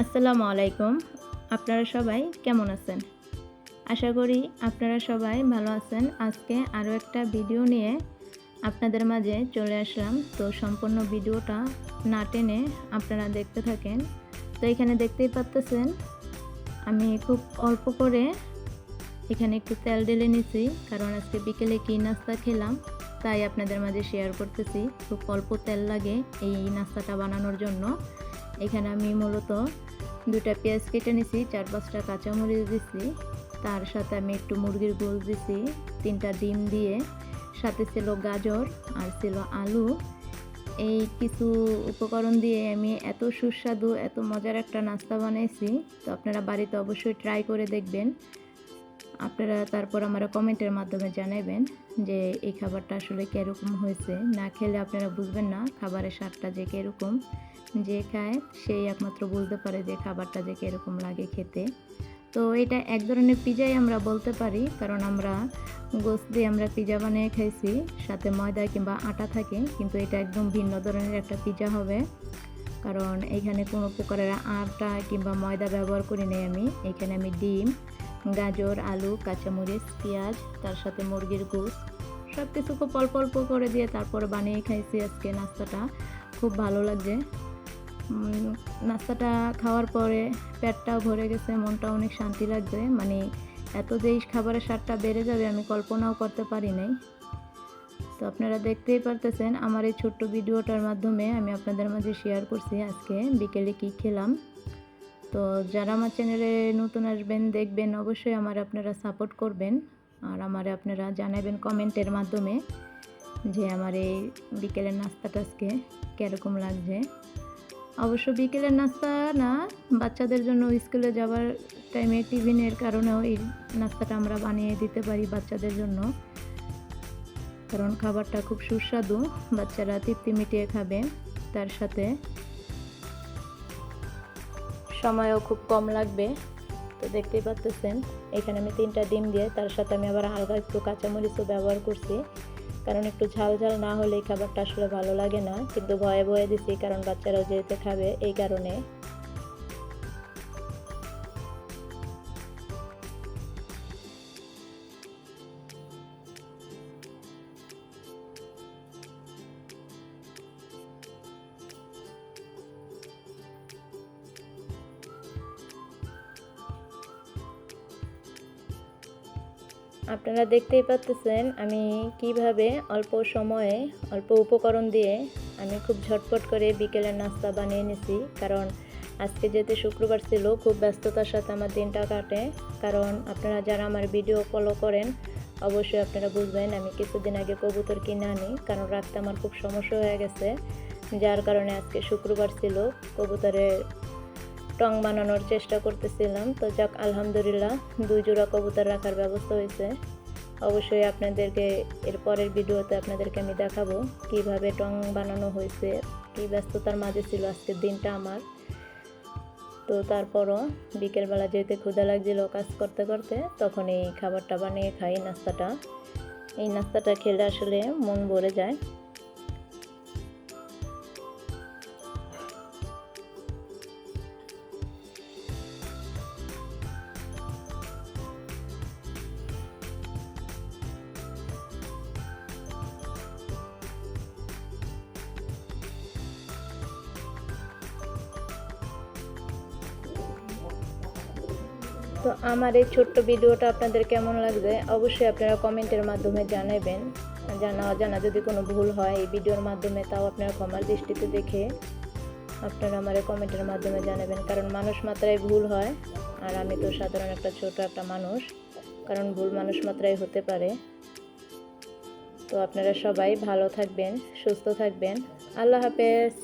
আসসালামু আলাইকুম। আপনারা সবাই কেমন আছেন? আশা করি আপনারা সবাই ভালো আছেন। আজকে আরও একটা ভিডিও নিয়ে আপনাদের মাঝে চলে আসলাম। তো সম্পূর্ণ ভিডিওটা না টেনে আপনারা দেখতে থাকেন। তো এখানে দেখতেই পাচ্তেছেন, আমি খুব অল্প করে এখানে একটু তেল ঢেলে নিছি। কারণ আজকে বিকেলে কী নাস্তা খেলাম, তাই আপনাদের মাঝে শেয়ার করতেছি। খুব অল্প তেল লাগে এই নাস্তাটা বানানোর জন্য। এখানে আমি মূলত দুটা পেঁয়াজ কেটে নিছি, চার পাঁচটা কাঁচামরিচ দিছি। তার সাথে আমি একটু মুরগির গোল দিছি, তিনটা ডিম দিয়ে। সাথে ছিল গাজর আর ছিল আলু। এই কিছু উপকরণ দিয়ে আমি এত সুস্বাদু, এত মজার একটা নাস্তা বানাইছি। তো আপনারা বাড়িতে অবশ্যই ট্রাই করে দেখবেন। আপনারা তারপর আমার কমেন্টের মাধ্যমে জানাবেন যে এই খাবারটা আসলে কীরকম হয়েছে। না খেলে আপনারা বুঝবেন না খাবারের স্বাদটা যে কীরকম, যে খায় সেই একমাত্র বুঝতে পারে যে খাবারটা যে কীরকম লাগে খেতে। তো এটা এক ধরনের পিজাই আমরা বলতে পারি, কারণ আমরা গোস্ত দিয়ে আমরা পিজা বানিয়ে খাইছি, সাথে ময়দা কিংবা আটা থাকে, কিন্তু এটা একদম ভিন্ন ধরনের একটা পিজা হবে। কারণ এখানে কোনো প্রকারের আটা কিংবা ময়দা ব্যবহার করি নাই আমি, এখানে আমি ডিম গাজর, আলু, কাঁচামরিচ, পেঁয়াজ, তার সাথে মুরগির গোস সব কিছু খুব অল্প অল্প করে দিয়ে তারপরে বানিয়ে খাইছি আজকে নাস্তাটা। খুব ভালো লাগছে। নাস্তাটা খাওয়ার পরে পেটটাও ভরে গেছে মনটা অনেক শান্তি লাগছে। মানে এত যে খাবারের স্বাদটা বেড়ে যাবে আমি কল্পনাও করতে পারি নাই। তো আপনারা দেখতেই পারতেছেন, আমার এই ছোট্ট ভিডিওটার মাধ্যমে আমি আপনাদের মাঝে শেয়ার করছি আজকে বিকেলে কি খেলাম। তো যারা আমার চ্যানেলে নতুন আসবেন, দেখবেন অবশ্যই আমার আপনারা সাপোর্ট করবেন। আর আমার আপনারা জানাবেন কমেন্টের মাধ্যমে যে আমার এই বিকেলের নাস্তাটা আজকে কীরকম লাগছে। অবশ্য বিকেলের নাস্তা না, বাচ্চাদের জন্য স্কুলে যাওয়ার টাইমে টিফিনের কারণেও এই নাস্তাটা আমরা বানিয়ে দিতে পারি বাচ্চাদের জন্য। কারণ খাবারটা খুব সুস্বাদু, বাচ্চারা তৃপ্তি মিটিয়ে খাবে তার সাথে। সময়ও খুব কম লাগবে। তো দেখতেই পাচ্তেছেন, এখানে আমি তিনটা ডিম দিয়ে তার সাথে আমি আবার হালকা একটু কাঁচামরিচও ব্যবহার করছি। কারণ একটু ঝাল ঝাল না হলে এই খাবারটা আসলে ভালো লাগে না। কিন্তু ভয়ে ভয়ে দিছি, কারণ বাচ্চারাও যেতে খাবে, এই কারণে। আপনারা দেখতেই পাচ্তেছেন আমি কীভাবে অল্প সময়ে অল্প উপকরণ দিয়ে আমি খুব ঝটপট করে বিকেলের নাস্তা বানিয়ে নিছি। কারণ আজকে যেতে শুক্রবার ছিল, খুব ব্যস্ততার সাথে আমার দিনটা কাটে। কারণ আপনারা যারা আমার ভিডিও ফলো করেন, অবশ্যই আপনারা বুঝবেন আমি কিছুদিন আগে কবুতর কিনে আনি, কারণ রাখতে আমার খুব সমস্যা হয়ে গেছে। যার কারণে আজকে শুক্রবার ছিল, কবুতরের টং বানানোর চেষ্টা করতেছিলাম। তো যাক, আলহামদুলিল্লাহ দুই জোড়া কবুতর রাখার ব্যবস্থা হয়েছে। অবশ্যই আপনাদেরকে এর পরের ভিডিওতে আপনাদেরকে আমি দেখাবো কীভাবে টং বানানো হয়েছে, কি ব্যস্ততার মাঝে ছিল আজকের দিনটা আমার। তো তারপরও বিকেলবেলা যেতে ক্ষুদা লাগছিল কাজ করতে করতে তখন এই খাবারটা বানিয়ে খাই, নাস্তাটা। এই নাস্তাটা খেলে আসলে মন ভরে যায়। তো আমার এই ছোট্ট ভিডিওটা আপনাদের কেমন লাগবে? অবশ্যই আপনারা কমেন্টের মাধ্যমে জানাবেন। জানা অজানা যদি কোনো ভুল হয়, এই ভিডিওর মাধ্যমে তাও আপনারা ক্ষমার দৃষ্টিতে দেখে আপনারা আমার কমেন্টের মাধ্যমে জানাবেন। কারণ মানুষ মাত্রায় ভুল হয়, আর আমি তো সাধারণ একটা ছোট একটা মানুষ, কারণ ভুল মানুষ মাত্রায় হতে পারে। তো আপনারা সবাই ভালো থাকবেন, সুস্থ থাকবেন। আল্লাহ হাফেজ।